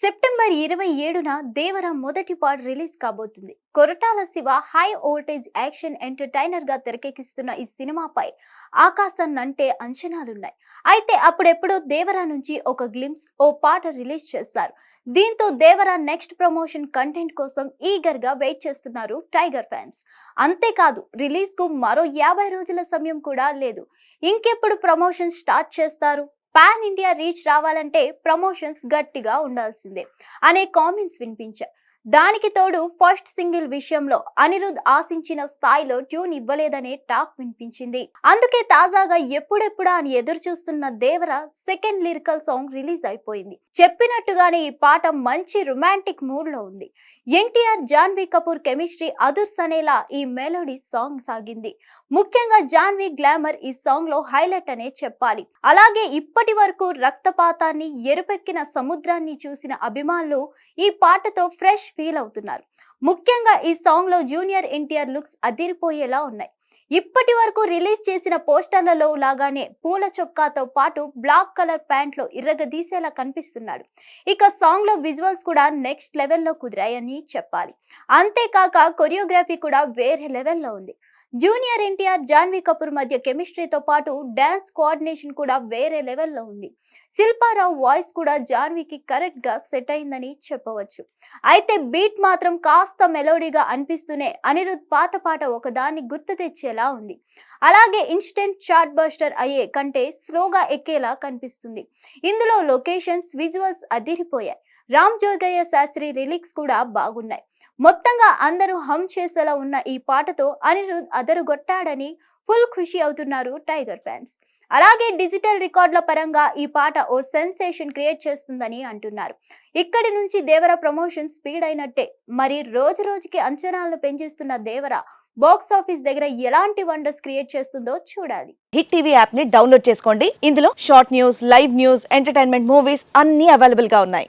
September ఇరవై ఏడున దేవర మొదటి పార్ట్ రిలీజ్ కాబోతుంది. Koratala Siva high voltage action ఎంటర్టైనర్గా తెరకెక్కిస్తున్న ఈ సినిమాపై ఆకాశాన్నంటే అంచనాలున్నాయి. అయితే అప్పుడెప్పుడో దేవర నుంచి ఒక గ్లిమ్స్ ఓ పాట రిలీజ్ చేశారు దీంతో దేవర నెక్స్ట్ ప్రమోషన్ కంటెంట్ కోసం ఈగర్గా వెయిట్ చేస్తున్నారు టైగర్ ఫ్యాన్స్ అంతేకాదు రిలీజ్కు మరో యాభై రోజుల సమయం కూడా లేదు. ఇంకెప్పుడు ప్రమోషన్ స్టార్ట్ చేస్తారు? పాన్ ఇండియా రీచ్ రావాలంటే ప్రమోషన్స్ గట్టిగా ఉండాల్సిందే. అనే కామెంట్స్ వినిపించాయి. దానికి తోడు ఫస్ట్ సింగిల్ విషయంలో అనిరుద్ ఆశించిన స్థాయిలో ట్యూన్ ఇవ్వలేదనే టాక్ వినిపించింది. అందుకే తాజాగా ఎప్పుడెప్పుడా అని ఎదురు చూస్తున్న Devara second lyrical song release అయిపోయింది. చెప్పినట్టుగానే ఈ పాట మంచి రొమాంటిక్ మూడ్లో ఉంది. ఎన్టీఆర్ జాన్వీ కపూర్ కెమిస్ట్రీ అదుర్స్ అనేలా ఈ మెలోడీ సాంగ్ సాగింది. ముఖ్యంగా జాన్వీ గ్లామర్ ఈ సాంగ్లో హైలైట్ అనే చెప్పాలి. అలాగే ఇప్పటి వరకు రక్తపాతాన్ని ఎరుపెక్కిన సముద్రాన్ని చూసిన అభిమానులు ఈ పాటతో ఫ్రెష్ ఫీల్ అవుతున్నారు. ముఖ్యంగా ఈ సాంగ్లో జూనియర్ ఎన్టీఆర్ లుక్స్ అదిరిపోయేలా ఉన్నాయి. ఇప్పటి వరకు రిలీజ్ చేసిన పోస్టర్లలో లాగానే పూల చొక్కాతో పాటు బ్లాక్ కలర్ ప్యాంట్లో ఇరగదీసేలా కనిపిస్తున్నాడు. ఇక సాంగ్లో విజువల్స్ కూడా నెక్స్ట్ లెవెల్లో కుదిరాయని చెప్పాలి. అంతేకాక కొరియోగ్రఫీ కూడా వేరే లెవెల్లో ఉంది. జూనియర్ ఎన్టీఆర్ జాన్వీ కపూర్ మధ్య కెమిస్ట్రీతో పాటు డాన్స్ కోఆర్డినేషన్ కూడా వేరే లెవెల్లో ఉంది. శిల్పారావు వాయిస్ కూడా జాన్వీకి కరెక్ట్గా సెట్ అయిందని చెప్పవచ్చు. అయితే బీట్ మాత్రం కాస్త మెలోడీగా అనిపిస్తూనే అనిరుద్ పాత పాట ఒకదాన్ని గుర్తు తెచ్చేలా ఉంది. అలాగే ఇన్స్టెంట్ చార్ట్ బస్టర్ అయ్యే కంటే స్లోగా ఎక్కేలా కనిపిస్తుంది. ఇందులో లొకేషన్స్ విజువల్స్ అదిరిపోయాయి. రామ్ జోగయ్య శాస్త్రి రిలీక్స్ కూడా బాగున్నాయి. మొత్తంగా అందరూ హమ్ చేసేలా ఉన్న ఈ పాటతో అనిరుద్ అదరుగొట్టాడని ఫుల్ ఖుషి అవుతున్నారు టైగర్ ఫ్యాన్స్. అలాగే డిజిటల్ రికార్డుల పరంగా ఈ పాట ఓ సెన్సేషన్ క్రియేట్ చేస్తుందని అంటున్నారు. ఇక్కడి నుంచి దేవర ప్రమోషన్ స్పీడ్ అయినట్టే. మరి రోజు రోజుకి అంచనాలను పెంచేస్తున్న దేవర బాక్స్ ఆఫీస్ దగ్గర ఎలాంటి వండర్స్ క్రియేట్ చేస్తుందో చూడాలి. హిట్ టీవీ యాప్ని డౌన్లోడ్ చేసుకోండి. ఇందులో short news live news entertainment movies అన్ని అవైలబుల్గా ఉన్నాయి.